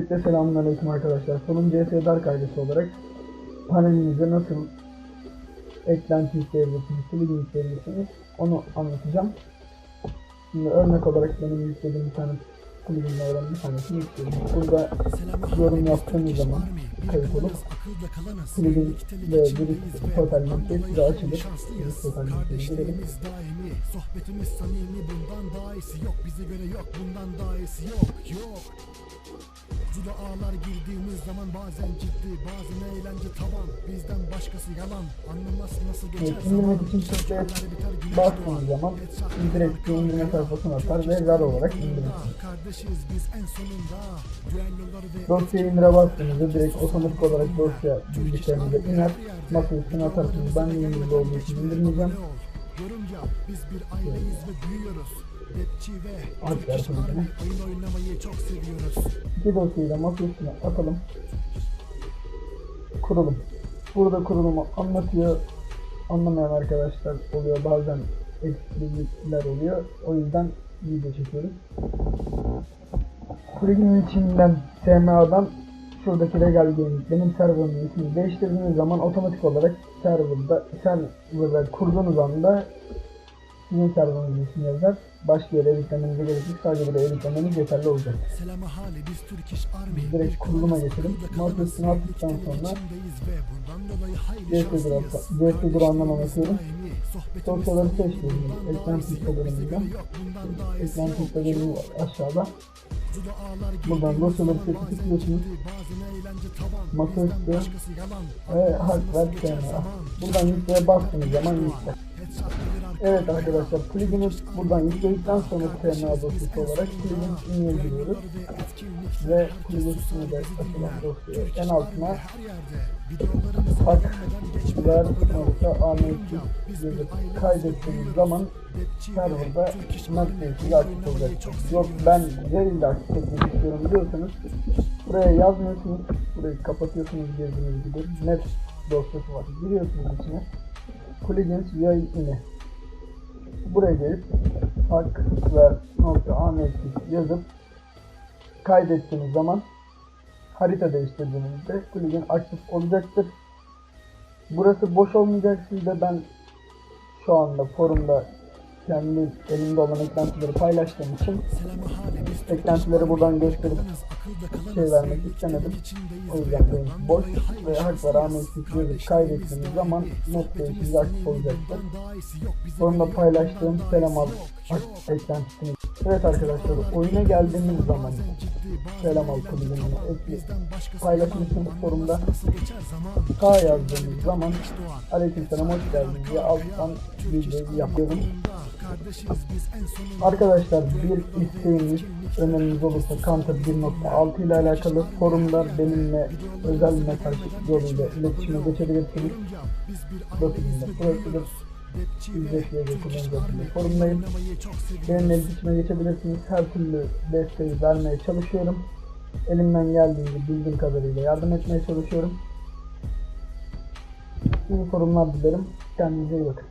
Öncelikle selamünaleyküm arkadaşlar. Sonun CS Dark ailesi olarak panelinize nasıl eklenti yükleyebilirsiniz, plugin yükleyebilirsiniz onu anlatacağım. Şimdi örnek olarak benim yüklediğim bir tane pluginlerden bir tanesini yükledim. Burada yorum yaptığınız zaman kayıt olup plugin ve virüs total linkleri size açılır. Virüs total Sohbetimiz samimi bundan daha iyisi yok Bize göre yok bundan daha iyisi yok yok Judo ağlar girdiğimiz zaman bazen ciddi bazen eğlence tavan Bizden başkası yalan anlamaz nasıl geçer Evet, indirmek için Türkçe'ye bastığınız zaman direkt bir indirme sayfasına atar ve RAR olarak indirirsiniz. Kardeşiz biz en sonunda Düelloları ve Dosyayı indire bastığınızda direkt otomatik olarak dosya bilgisayarınıza iner. Masa üstüne atarsınız. Ben İngilizce olduğu için indirmeyeceğim. Yap biz bir aileyiz ve büyüyoruz Türk kulübüne. oyun oynamayı çok seviyoruz İki dosyayı da masa üstüne atalım. Kurulum. Burada kurulumu anlatıyor. Anlamayan arkadaşlar oluyor. Bazen eksiklikler oluyor. O yüzden video çekiyoruz. Pluginin içinden TMA'dan şuradaki Regal Gaming benim serverımın ismini değiştirdiğiniz zaman otomatik olarak serverda serverda kurduğunuz anda sizin serverınızın ismi yazar. Başka yere editlemenize gerek yok. Sadece buraya editlemeniz yeterli olacak. Biz direkt kuruluma geçelim. Üstüne attıktan sonra şanslıyız. CS'dir anlamam sohbetimiz Dosyaları bundan ekran daha iyisi ekran filtrelerimiz var aşağıda. Buradan dosyaları seçip tıklıyorsunuz. ciddi, bazen eğlence tavan. Masa Bizden üstü başkası yalan. ve geçer TMA. zaman. Buradan yükleye bastığınız zaman yükler. Evet arkadaşlar plugini buradan yükledikten sonra TMA dosyası olarak plugin ismini giriyoruz. Ve plugin ismini de açılan dosyaya en altına pak ver nokta ametlik yazıp kaydettiğiniz zaman serverda Netflix'i aktif olacaktır. Yok ben Rail'de aktif etmek istiyorum diyorsanız buraya yazmıyorsunuz. Burayı kapatıyorsunuz girdiğiniz gibi. Net dosyası var. Giriyorsunuz içine. Plugins yayın ini. Buraya gelip ametlik yazıp kaydettiğiniz zaman harita değiştirdiğinizde plugin aktif olacaktır. Burası boş olmayacak. Siz ben şu anda forumda kendi elimde olan eklentileri paylaştığım için eklentileri buradan gösterip şey vermek istemedim. O yüzden benim boş ve haklar rahmetlik yazıp kaydettiğiniz zaman not değişimi aktif olacaktır. Forumda paylaştığım selam al eklentisini. Evet arkadaşlar oyuna geldiğimiz zaman selam al pluginini ekle paylaşmışsınız forumda. K yazdığınız zaman aleykümselam hoş geldiniz diye alttan videoyu yapıyorum. Arkadaşlar bir isteğiniz, öneriniz olursa Counter 1.6 ile alakalı forumda benimle özel mesaj yoluyla iletişime geçebilirsiniz. Profilinde burasıdır. Ve kullanıcı forumdayım. Benimle iletişime geçebilirsiniz. Her türlü desteği vermeye çalışıyorum. Elimden geldiğince bildiğim kadarıyla yardım etmeye çalışıyorum. İyi forumlar dilerim. Kendinize iyi bakın.